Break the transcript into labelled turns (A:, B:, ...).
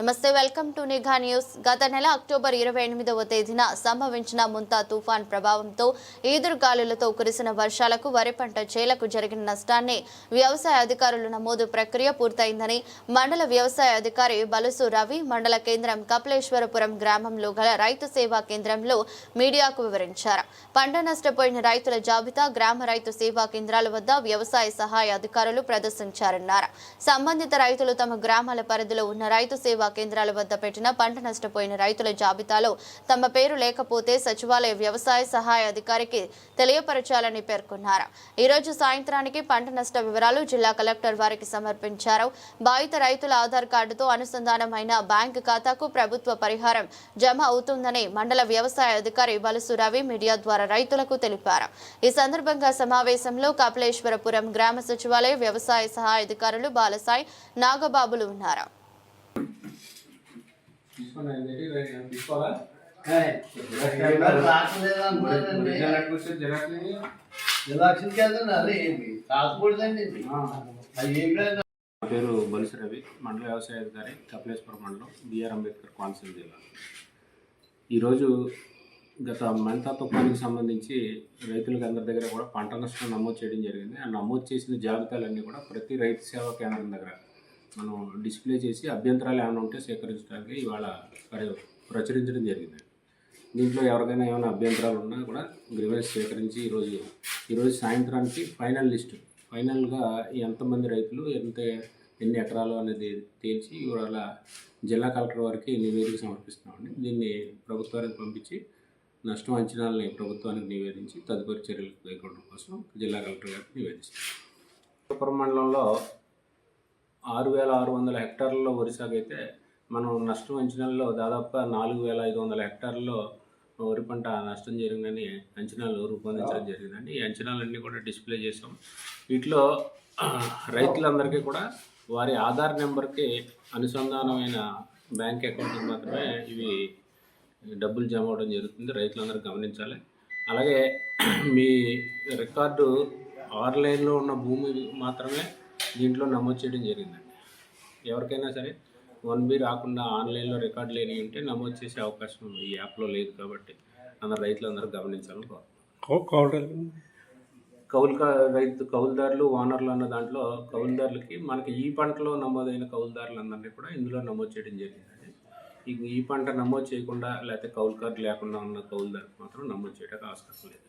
A: నమస్తే welcome to నిఘా news. గత నెల అక్టోబర్ ఇరవై ఎనిమిదవ తేదీన సంభవించిన ముంతా తుఫాన్ ప్రభావంతో ఈదురుగాలులతో కురిసిన వర్షాలకు వరి పంట చేలకు జరిగిన నష్టాన్ని వ్యవసాయ అధికారులు నమోదు ప్రక్రియ పూర్తయిందని మండల వ్యవసాయ అధికారి బలుసు రవి మండల కేంద్రం కపిలేశ్వరపురం గ్రామంలో గల రైతు సేవా కేంద్రంలో మీడియాకు వివరించారు. పంట నష్టపోయిన రైతుల జాబితా గ్రామ రైతు సేవా కేంద్రాల వద్ద వ్యవసాయ సహాయ అధికారులు ప్రదర్శించారన్నారు. సంబంధిత రైతులు తమ గ్రామాల పరిధిలో ఉన్న రైతు సేవా కేంద్రాల వద్ద పెట్టిన పంట నష్టపోయిన రైతుల జాబితాలో తమ పేరు లేకపోతే సచివాలయ వ్యవసాయ సహాయ అధికారికి తెలియపరచాలని పేర్కొన్నారు. ఈరోజు సాయంత్రానికి పంట నష్ట వివరాలు జిల్లా కలెక్టర్ వారికి సమర్పించారు. బాధిత రైతుల ఆధార్ కార్డుతో అనుసంధానమైన బ్యాంక్ ఖాతాకు ప్రభుత్వ పరిహారం జమ అవుతుందని మండల వ్యవసాయ అధికారి బలుసు రవి మీడియా ద్వారా రైతులకు తెలిపారు. ఈ సందర్భంగా సమావేశంలో కపిలేశ్వరపురం గ్రామ సచివాలయ వ్యవసాయ సహాయ అధికారులు బాలసాయి నాగబాబులు ఉన్నారు.
B: పేరు బలిసి రవి మండల వ్యవసాయ అధికారి కపిలేశ్వరం మండలం బిఆర్ అంబేద్కర్ కోనసీమ జిల్లా. ఈరోజు గత మంతా తుఫానికి సంబంధించి రైతులకు అందరి దగ్గర కూడా పంట నష్టం నమోదు చేయడం జరిగింది. ఆ నమోదు చేసిన జాబితాలన్నీ కూడా ప్రతి రైతు సేవా కేంద్రం దగ్గర మనం డిస్ప్లే చేసి అభ్యంతరాలు ఏమైనా ఉంటే సేకరించడానికి ఇవాళ ప్ర- ప్రచురించడం జరిగింది. దీంట్లో ఎవరికైనా ఏమైనా అభ్యంతరాలు ఉన్నా కూడా గ్రీవెన్స్ స్వీకరించి ఈరోజు ఈరోజు సాయంత్రానికి ఫైనల్ లిస్ట్. ఫైనల్గా ఎంతమంది రైతులు ఎంత ఎన్ని ఎకరాలు అనేది తేల్చి ఇవాళ జిల్లా కలెక్టర్ వారికి నివేదిక సమర్పిస్తున్నామండి. దీన్ని ప్రభుత్వానికి పంపించి నష్టం అంచనాలని ప్రభుత్వానికి నివేదించి తదుపరి చర్యలు తీసుకోవడం కోసం జిల్లా కలెక్టర్ గారికి నివేదిస్తాం మండలంలో ఆరు వేల ఆరు వందల హెక్టార్లలో వరి సాగు అయితే మనం నష్టం అంచనాల్లో దాదాపుగా నాలుగు వేల ఐదు వందల హెక్టార్లలో వరి పంట నష్టం జరిగిందని అంచనాలు రూపొందించడం జరిగిందండి. ఈ అంచనాలన్నీ కూడా డిస్ప్లే చేసాం వీటిలో రైతులందరికీ కూడా వారి ఆధార్ నెంబర్కి అనుసంధానమైన బ్యాంక్ అకౌంట్కి మాత్రమే ఇవి డబ్బులు జమ అవడం జరుగుతుంది. రైతులందరూ గమనించాలి. అలాగే మీ రికార్డు ఆన్లైన్లో ఉన్న భూమి మాత్రమే దీంట్లో నమోదు చేయడం జరిగిందండి. ఎవరికైనా సరే వన్ బి రాకుండా ఆన్లైన్లో రికార్డు లేని ఉంటే నమోదు చేసే అవకాశం ఈ యాప్లో లేదు కాబట్టి అందరు రైతులందరూ గమనించాలని కోరుతున్నాను. కౌలు రైతు. కౌలుదారులు ఓనర్లు అన్న దాంట్లో కౌలుదారులకి మనకి ఈ పంటలో నమోదైన కౌలుదారులందరినీ కూడా ఇందులో నమోదు చేయడం జరిగిందండి. ఈ ఈ పంట నమోదు చేయకుండా లేకపోతే కౌలు కార్డు లేకుండా ఉన్న కౌలుదారులకు మాత్రం నమోదు చేయడానికి ఆస్కారం లేదు